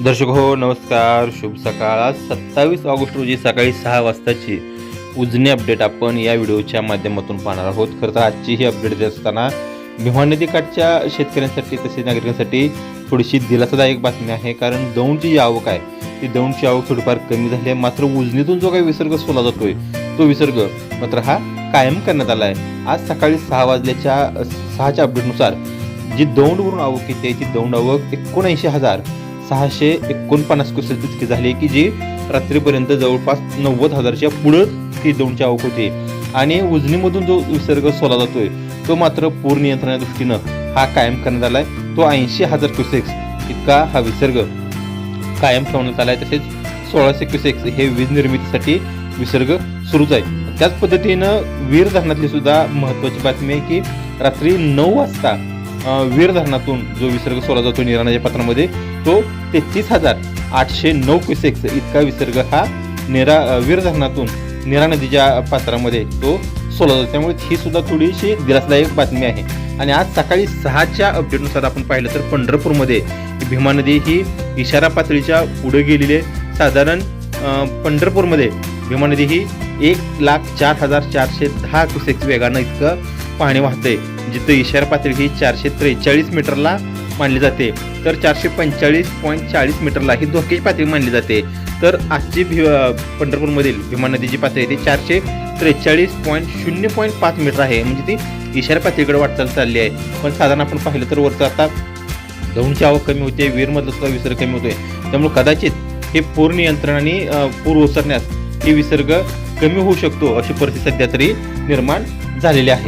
दर्शक हो नमस्कार. शुभ सकाळ. आज सत्तावीस ऑगस्ट रोजी सकाळी सहा वाजताची उजनी अपडेट आपण या व्हिडिओच्या माध्यमातून पाहणार आहोत. खरं तर आजची ही अपडेट देत असताना भीमा नदीकाठच्या शेतकऱ्यांसाठी तसेच नागरिकांसाठी थोडीशी दिलासादायक बातमी आहे. कारण दौंडची जी आवक आहे ती दौंडची आवक थोडीफार कमी झाली आहे. मात्र उजनीतून जो काही विसर्ग सोला जातोय तो विसर्ग मात्र हा कायम करण्यात आला आहे. आज सकाळी सहा वाजल्याच्या सहाच्या अपडेटनुसार जी दौंडवरून आवक येते ती दौंड आवक एकोणऐंशी हजार सहाशे एकोणपन्नास क्युसेस इतकी झाली की जी रात्रीपर्यंत जवळपास नव्वद हजारच्या पुढं ती दौंडची आवक होती. आणि उजनीमधून जो विसर्ग सोला जातोय तो मात्र पूर नियंत्रणाच्या दृष्टीनं हा कायम करण्यात आलाय. तो ऐंशी हजार क्युसेक्स इतका हा विसर्ग कायम ठेवण्यात आलाय. तसेच सोळाशे क्युसेक्स हे वीज निर्मितीसाठी विसर्ग सुरूच आहे. त्याच पद्धतीनं वीर धरणातली सुद्धा महत्वाची बातमी आहे की रात्री नऊ वाजता वीर धरणातून जो विसर्ग सोडला जातो निराणाच्या पात्रामध्ये तो तेहतीस हजार आठशे नऊ क्युसेक्स इतका विसर्ग हा निरा वीर धरणातून निरा नदीच्या पात्रामध्ये तो सोडला जातो. त्यामुळे ही सुद्धा थोडीशी दिलासदायक बातमी आहे. आणि आज सकाळी सहाच्या अपडेटनुसार आपण पाहिलं तर पंढरपूरमध्ये भीमा नदी ही इशारा पातळीच्या पुढे गेलेली आहे. साधारण पंढरपूरमध्ये भीमा नदी ही एक लाख चार हजार चारशे दहा क्युसेक्स वेगानं इतकं पाणी वाहते जिथं इशारा पातळी ही चारशे त्रेचाळीस मीटरला मानली जाते. तर चारशे पंचेचाळीस पॉईंट चाळीस मीटरला ही धोक्याची पातळी मानली जाते. तर आजची भि पंढरपूरमधील भीमा नदीची पातळी ती चारशे त्रेचाळीस पॉईंट शून्य पॉईंट पाच मीटर आहे. म्हणजे ती इशारा पातळीकडे वाटचाल चालली आहे. पण साधारण आपण पाहिलं तर वरचं आता दौंडची आवक कमी होते वीरमधला सुद्धा विसर्ग कमी होतोय. त्यामुळे कदाचित हे पूर नियंत्रण आणि पूर ओसरण्यास हे विसर्ग कमी होऊ शकतो अशी परिस्थिती सध्या तरी निर्माण झालेली आहे.